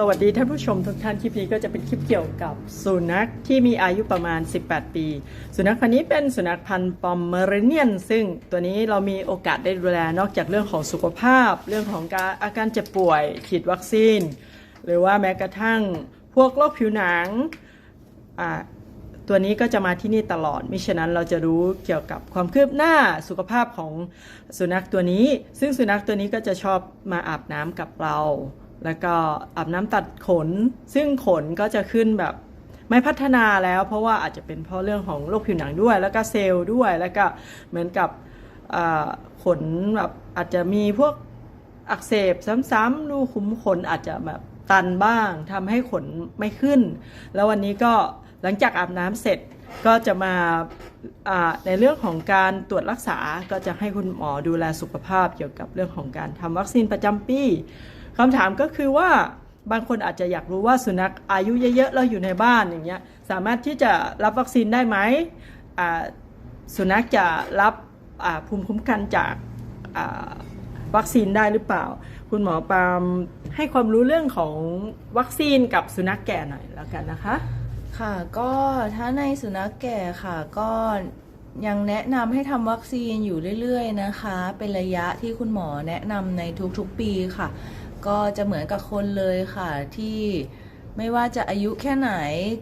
สวัสดีท่านผู้ชมทุกท่านคลิปนี้ก็จะเป็นคลิปเกี่ยวกับสุนัขที่มีอายุประมาณ 18 ปี สุนัขพันนี้เป็นสุนัขพันธุ์ปอมเมอเรเนียน ซึ่งตัวนี้เรามีโอกาสได้ดูแลนอกจากเรื่องของสุขภาพ เรื่องของการอาการเจ็บป่วย ฉีดวัคซีน หรือว่าแม้กระทั่งพวกโรคผิวหนังตัวนี้ก็จะมาที่นี่ตลอด มิฉะนั้นเราจะรู้เกี่ยวกับความคืบหน้าสุขภาพของสุนัขตัวนี้ ซึ่งสุนัขตัวนี้ก็จะชอบมาอาบน้ำกับเรา แล้วก็อาบน้ำตัดขน ซึ่งขนก็จะขึ้นแบบไม่พัฒนาแล้วเพราะว่าอาจจะเป็นเพราะเรื่องของโรคผิวหนังด้วย แล้วก็เซลล์ด้วยแล้วก็เหมือนกับขนแบบอาจจะมีพวกอักเสบซ้ำๆรูขุมขนอาจจะแบบตันบ้างทำให้ขนไม่ขึ้น แล้ววันนี้ก็หลังจากอาบน้ำเสร็จก็จะมาอ่าในเรื่องของการตรวจรักษาก็จะให้คุณหมอดูแลสุขภาพเกี่ยวกับเรื่องของการทำวัคซีนประจำปี คำถามก็คือว่าบางคนอาจจะอยากรู้ว่าสุนัขอายุเยอะๆแล้วอยู่ในบ้านอย่างเงี้ยสามารถที่จะรับวัคซีนได้ไหมสุนัขจะรับภูมิคุ้มกันจากวัคซีนได้หรือเปล่า คุณหมอปามให้ความรู้เรื่องของวัคซีนกับสุนัขแก่หน่อยแล้วกันนะคะ ค่ะก็ถ้าในสุนัขแก่ค่ะก็ยังแนะนำให้ทำวัคซีนอยู่เรื่อยๆนะคะ เป็นระยะที่คุณหมอแนะนำในทุกๆปีค่ะ ก็จะเหมือนกับคนเลยค่ะที่ไม่ว่าจะอายุแค่ไหน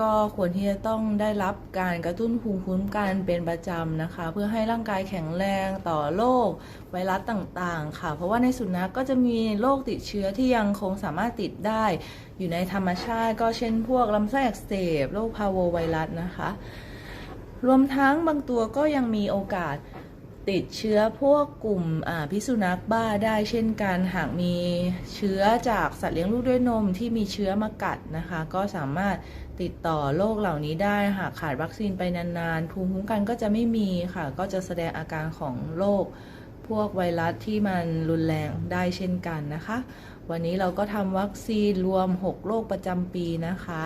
ก็ควรที่จะต้องได้รับการกระตุ้นภูมิคุ้มกันเป็นประจำนะคะ เพื่อให้ร่างกายแข็งแรงต่อโรคไวรัสต่างๆ ค่ะ เพราะว่าในสุนัขกก็จะมีโรคติดเชื้อที่ยังคงสามารถติดได้ อยู่ในธรรมชาติ ก็เช่นพวกลำไส้อักเสบโรคพาโวไวรัสนะคะ รวมทั้งบางตัวก็ยังมีโอกาส ติดเชื้อพวกกลุ่มพิษสุนัขบ้าได้เช่นกัน หากมีเชื้อจากสัตว์เลี้ยงลูกด้วยนมที่มีเชื้อมากัดนะคะ ก็สามารถติดต่อโรคเหล่านี้ได้ หากขาดวัคซีนไปนานๆภูมิคุ้มกันก็จะไม่มีค่ะ ก็จะแสดงอาการของโรคพวกไวรัสที่มันรุนแรงได้เช่นกันนะคะ วันนี้เราก็ทำวัคซีนรวม 6 โรคประจำปีนะคะ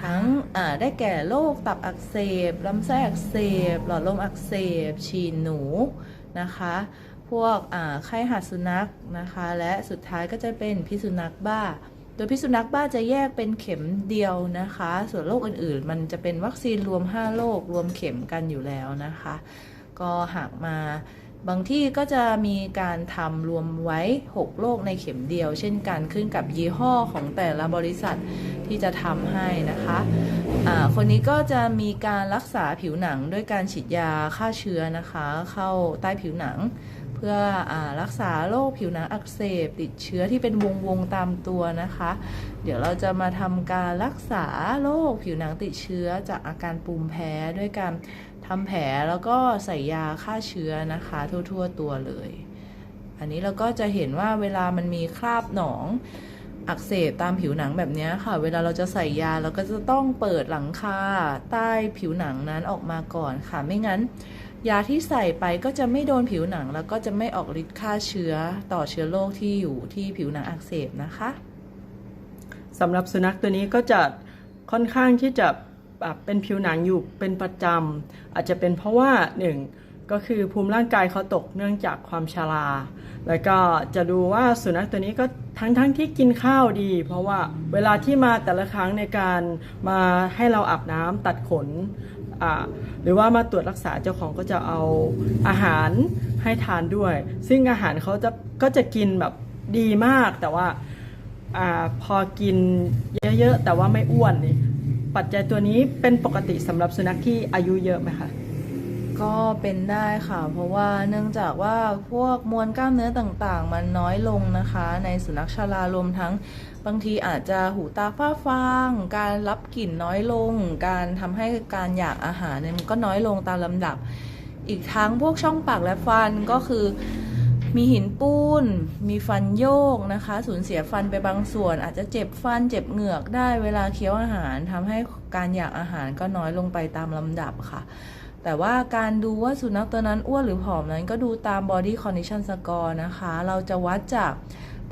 ทั้งอ่าได้แก่โรคตับอักเสบลำไส้อักเสบ หลอดลมอักเสบ ฉี่หนูนะคะ พวกอ่าไข้หัดสุนัขนะคะ และสุดท้ายก็จะเป็นพิษสุนัขบ้า โดยพิษสุนัขบ้าจะแยกเป็นเข็มเดียวนะคะ ส่วนโรคอื่นๆ มันจะเป็นวัคซีนรวม 5 โรครวมเข็มกันอยู่แล้วนะคะ ก็หากมา บางที่ก็จะมีการทำรวมไว้ 6โรคในเข็มเดียว เช่นกันขึ้นกับยี่ห้อของแต่ละบริษัทที่จะทำให้นะคะะคนนี้ก็จะมีการรักษาผิวหนังด้วยการฉีดยาฆ่าเชื้อนะคะ เข้าใต้ผิวหนัง เพื่ออรักษาโรคผิวหนังอักเสบ ติดเชื้อที่เป็นวงวงๆตามตัวนะคะ เดี๋ยวเราจะมาทำการรักษาโรคผิวหนังติดเชื้อจากอาการปุ่มแพ้ด้วยการทำแผลแล้วก็ใส่ยาฆ่าเชื้อนะคะ ทั่ว ๆ ตัวเลย อันนี้เราก็จะเห็นว่าเวลามันมีคราบหนองอักเสบตามผิวหนังแบบนี้ค่ะ เวลาเราจะใส่ยาเราก็จะต้องเปิดหลังคาใต้ผิวหนังนั้นออกมาก่อนค่ะ ไม่งั้น ยาที่ใส่ไปก็จะไม่โดนผิวหนัง แล้วก็จะไม่ออกฤทธิ์ฆ่าเชื้อต่อเชื้อโรคที่อยู่ที่ผิวหนังอักเสบนะคะสำหรับสุนัขตัวนี้ก็จะค่อนข้างที่จะแบบเป็นผิวหนังอยู่เป็นประจำอาจจะเป็นเพราะว่าหนึ่งก็คือภูมิร่างกายเขาตกเนื่องจากความชรา แล้วก็จะดูว่าสุนัขตัวนี้ก็ทั้งทั้งที่กินข้าวดี เพราะว่าเวลาที่มาแต่ละครั้งในการมาให้เราอาบน้ำตัดขน หรือว่ามาตรวจรักษาเจ้าของก็จะเอาอาหารให้ทานด้วย ซึ่งอาหารเขาจะก็จะกินแบบดีมากแต่ว่าอาพอกินเยอะๆแต่ว่าไม่อ้วนนี่ปัจจัยตัวนี้เป็นปกติสำหรับสุนัขที่อายุเยอะไหมคะก็เป็นได้ค่ะ เพราะว่าเนื่องจากว่าพวกมวลกล้ามเนื้อต่างๆ มันน้อยลงนะคะ ในสุนัขชรารวมทั้ง บางทีอาจจะหูตาฝ้าฟาง การรับกลิ่นน้อยลง การทำให้การอยากอาหารเนี่ยมันก็น้อยลงตามลำดับ อีกทั้งพวกช่องปากและฟันก็คือมีหินปูน มีฟันโยกนะคะ สูญเสียฟันไปบางส่วน อาจจะเจ็บฟัน เจ็บเหงือกได้เวลาเคี้ยวอาหารทำให้การอยากอาหารก็น้อยลงไปตามลำดับค่ะ แต่ว่าการดูว่าสุนัขตัวนั้นอ้วนหรือผอมนั้นก็ดูตาม body condition score นะคะ เราจะวัดจาก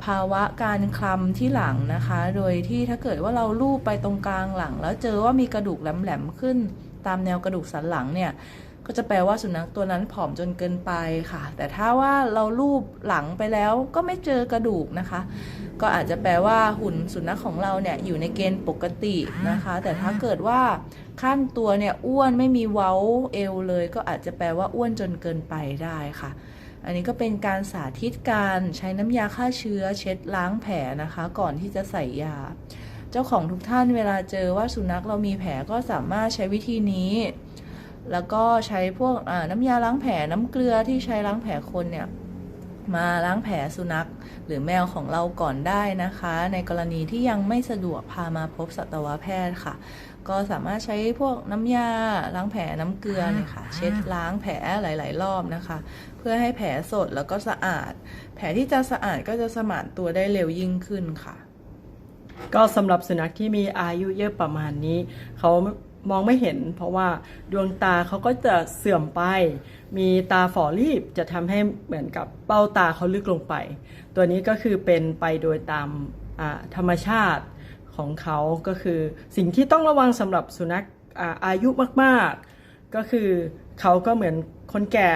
ภาวะการคลำที่หลังนะคะ โดยที่ถ้าเกิดว่าเราลูบไปตรงกลางหลัง แล้วเจอว่ามีกระดูกแหลมๆขึ้น ตามแนวกระดูกสันหลังเนี่ยก็จะแปลว่าสุนัขตัวนั้นผอมจนเกินไปค่ะ แต่ถ้าว่าเราลูบหลังไปแล้วก็ไม่เจอกระดูกนะคะ ก็อาจจะแปลว่าหุ่นสุนัขของเราเนี่ยอยู่ในเกณฑ์ปกตินะคะ แต่ถ้าเกิดว่าขั้นตัวเนี่ยอ้วนไม่มีเว้าเอวเลย ก็อาจจะแปลว่าอ้วนจนเกินไปได้ค่ะ อันนี้ก็เป็นการสาธิตการใช้น้ำยาฆ่าเชื้อเช็ดล้างแผลนะคะ ก่อนที่จะใส่ยา เจ้าของทุกท่านเวลาเจอว่าสุนัขเรามีแผลก็สามารถใช้วิธีนี้ แล้วก็ใช้พวกน้ำยาล้างแผลน้ำเกลือที่ใช้ล้างแผลคนเนี่ย มาล้างแผลสุนัข หรือแมวของเราก่อนได้นะคะ ในกรณีที่ยังไม่สะดวกพามาพบสัตวแพทย์ค่ะ ก็สามารถใช้พวกน้ำยาล้างแผลน้ำเกลือเนี่ยค่ะเช็ดล้างแผลหลาย ๆ รอบนะคะ เพื่อให้แผลสดแล้วก็สะอาด แผลที่จะสะอาดก็จะสมานตัวได้เร็วยิ่งขึ้นค่ะ ก็สำหรับสุนัขที่มีอายุเยอะประมาณนี้เขา มองไม่เห็น เพราะว่าดวงตาเขาก็จะเสื่อมไป มีตาฝ่อรีบจะทำให้เหมือนกับเป้าตาเขาลึกลงไป ตัวนี้ก็คือเป็นไปโดยตามธรรมชาติของเขาก็คือสิ่งที่ต้องระวังสำหรับสุนัขอาอายุมากๆ ก็คือเขาก็เหมือนคนแก่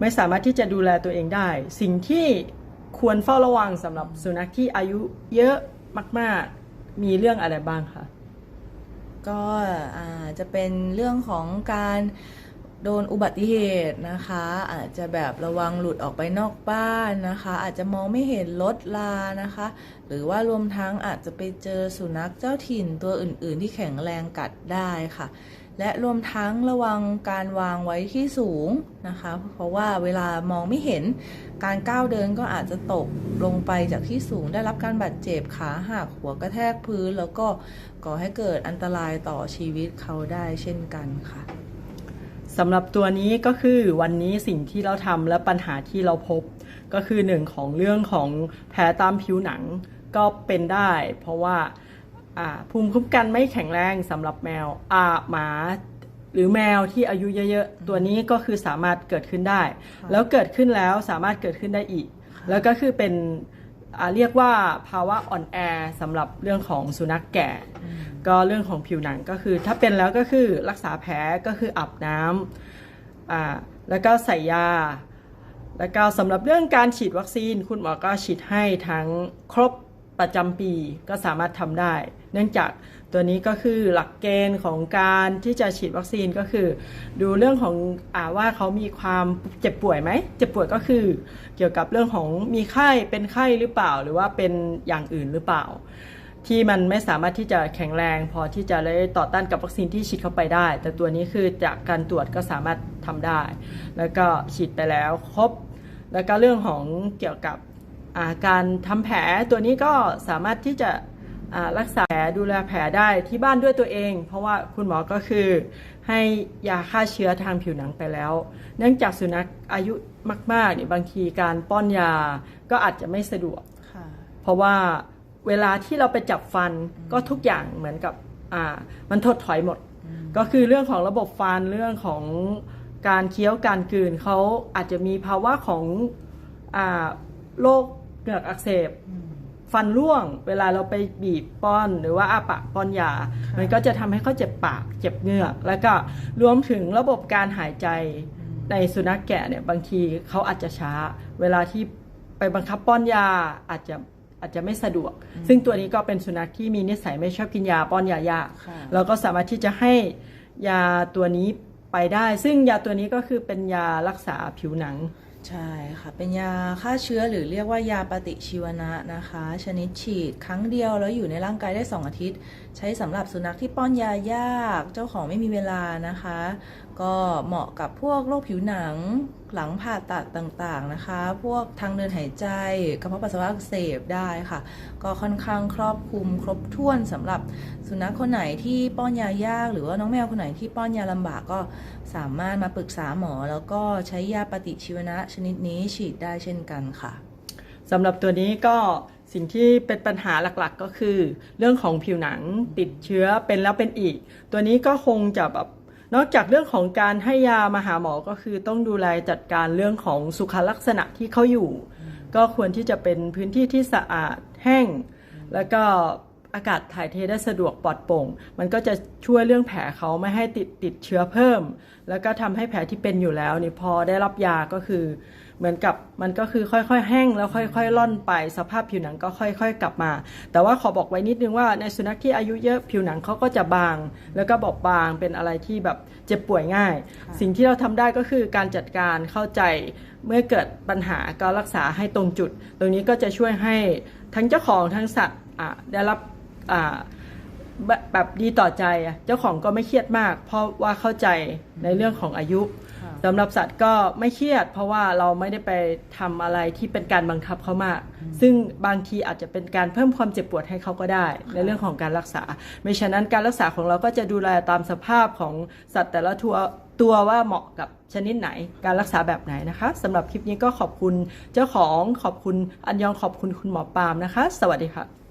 ไม่สามารถที่จะดูแลตัวเองได้ สิ่งที่ควรเฝ้าระวังสำหรับสุนัขที่อายุเยอะมาก ๆ มีเรื่องอะไรบ้างคะ ก็จจะเป็นเรื่องของการโดนอุบัติเหตุนะคะ อาจจะแบบระวังหลุดออกไปนอกบ้านนะคะ อาจจะมองไม่เห็นรถลานะคะ หรือว่ารวมทั้งอาจจะไปเจอสุนัขเจ้าถิ่นตัวอื่น ๆ ที่แข็งแรงกัดได้ค่ะ และรวมทั้งระวังการวางไว้ที่สูงนะคะ เพราะว่าเวลามองไม่เห็นการก้าวเดินก็อาจจะตกลงไปจากที่สูงได้รับการบาดเจ็บขาหักหัวกระแทกพื้น แล้วก็ก่อให้เกิดอันตรายต่อชีวิตเขาได้เช่นกันค่ะสำหรับตัวนี้ก็คือวันนี้สิ่งที่เราทำและปัญหาที่เราพบ ก็คือหนึ่งของเรื่องของแผลตามผิวหนังก็เป็นได้ เพราะว่าอ่า ภูมิคุ้มกันไม่แข็งแรงสำหรับแมวอ่าหมา หรือแมวที่อายุเยอะๆ ตัวนี้ก็คือสามารถเกิดขึ้นได้ แล้วเกิดขึ้นแล้วสามารถเกิดขึ้นได้อีก แล้วก็คือเป็นอ่าเรียกว่าภาวะอ่อนแอสำหรับเรื่องของสุนัขแก่ ก็เรื่องของผิวหนังก็คือ ถ้าเป็นแล้วก็คือรักษาแผลก็คืออาบน้ำอ่าแล้วก็ใส่ยา แล้วก็สำหรับเรื่องการฉีดวัคซีน คุณหมอก็ฉีดให้ทั้งครบ ประจำปีก็สามารถทำได้ เนื่องจากตัวนี้ก็คือหลักเกณฑ์ของการที่จะฉีดวัคซีนก็คือ ดูเรื่องของอว่าเขามีความเจ็บป่วยไหมเจ็บป่วยก็คือ เกี่ยวกับเรื่องของมีไข้เป็นไข้หรือเปล่า หรือว่าเป็นอย่างอื่นหรือเปล่า ที่มันไม่สามารถที่จะแข็งแรง พอที่จะได้ต่อต้านกับวัคซีนที่ฉีดเข้าไปได้ แต่ตัวนี้คือจากการตรวจก็สามารถทำได้ แล้วก็ฉีดไปแล้วครบ แล้วก็เรื่องของเกี่ยวกับ การทำแผลตัวนี้ก็สามารถที่จะอ่ารักษาแผลดูแลแผลได้ที่บ้านด้วยตัวเอง เพราะว่าคุณหมอก็คือ ให้ยาฆ่าเชื้อทางผิวหนังไปแล้ว เนื่องจากสุนัขอายุมากๆเนี่ยบางทีการป้อนยาก็อาจจะไม่สะดวกค่ะเพราะว่าเวลาที่เราไปจับฟันก็ทุกอย่างเหมือนกับอ่ามันถดถอยหมด ก็คือเรื่องของระบบฟันเรื่องของการเคี้ยวการกลืนเขาอาจจะมีภาวะของอ่าโรค เหงือกอักเสบ ฟันร่วง เวลาเราไปบีบป้อนหรือว่าอาปากป้อนยา มันก็จะทำให้เขาเจ็บปาก เจ็บเหงือก แล้วก็รวมถึงระบบการหายใจในสุนัขแกะเนี่ยบางทีเขาอาจจะช้า เวลาที่ไปบังคับป้อนยาอาจจะอาจจะไม่สะดวก ซึ่งตัวนี้ก็เป็นสุนัขที่มีนิสัยไม่ชอบกินยาป้อนยายากค่ะเราก็สามารถที่จะให้ยาตัวนี้ไปได้ ซึ่งยาตัวนี้ก็คือเป็นยารักษาผิวหนัง ใช่ค่ะ เป็นยาฆ่าเชื้อหรือเรียกว่ายาปฏิชีวนะนะคะ ชนิดฉีดครั้งเดียวแล้วอยู่ในร่างกายได้ 2 อาทิตย์ ใช้สำหรับสุนัขที่ป้อนยายาก เจ้าของไม่มีเวลานะคะ ก็เหมาะกับพวกโรคผิวหนังหลังผ่าตัดต่างๆนะคะ พวกทางเดินหายใจกระเพาะปัสสาวะอักเสบได้ค่ะ ก็ค่อนข้างครอบคลุมครบถ้วนสำหรับสุนัขคนไหนที่ป้อนยายาก หรือว่าน้องแมวคนไหนที่ป้อนยาลำบากก็สามารถมาปรึกษาหมอ แล้วก็ใช้ยาปฏิชีวนะชนิดนี้ฉีดได้เช่นกันค่ะสำหรับตัวนี้ก็ สิ่งที่เป็นปัญหาหลักๆ ก็คือ เรื่องของผิวหนังติดเชื้อเป็นแล้วเป็นอีก ตัวนี้ก็คงจะแบบนอกจากเรื่องของการให้ยามาหาหมอก็คือต้องดูแลจัดการเรื่องของสุขลักษณะที่เขาอยู่ ก็ควรที่จะเป็นพื้นที่ที่สะอาดแห้ง แล้วก็ อากาศถ่ายเทได้สะดวกปลอดโปร่ง มันก็จะช่วยเรื่องแผลเขาไม่ให้ติดติดเชื้อเพิ่ม แล้วก็ทำให้แผลที่เป็นอยู่แล้วนี่พอได้รับยาก็คือ เหมือนกับมันก็คือค่อยๆ แห้งแล้วค่อยๆล่อนไป สภาพผิวหนังก็ค่อย ๆ กลับมา แต่ว่าขอบอกไว้นิดนึงว่าในสุนัขที่อายุเยอะผิวหนังเขาก็จะบาง แล้วก็บอบบางเป็นอะไรที่แบบเจ็บป่วยง่าย สิ่งที่เราทำได้ก็คือการจัดการเข้าใจเมื่อเกิดปัญหาก็รักษาให้ตรงจุด ตรงนี้ก็จะช่วยให้ทั้งเจ้าของทั้งสัตว์อะได้รับอ่า แบบแบบดีต่อใจอะเจ้าของก็ไม่เครียดมาก เพราะว่าเข้าใจในเรื่องของอายุค่ะสำหรับสัตว์ก็ไม่เครียด เพราะว่าเราไม่ได้ไปทำอะไรที่เป็นการบังคับเขามาก ซึ่งบางทีอาจจะเป็นการเพิ่มความเจ็บปวดให้เขาก็ได้ ในเรื่องของการรักษา ไม่ฉะนั้นการรักษาของเราก็จะดูแลตามสภาพของสัตว์แต่ละตัวตัวว่าเหมาะกับชนิดไหน การรักษาแบบไหนนะคะสำหรับคลิปนี้ก็ขอบคุณเจ้าของขอบคุณอันยองขอบคุณคุณหมอปาล์มนะคะ สวัสดีค่ะ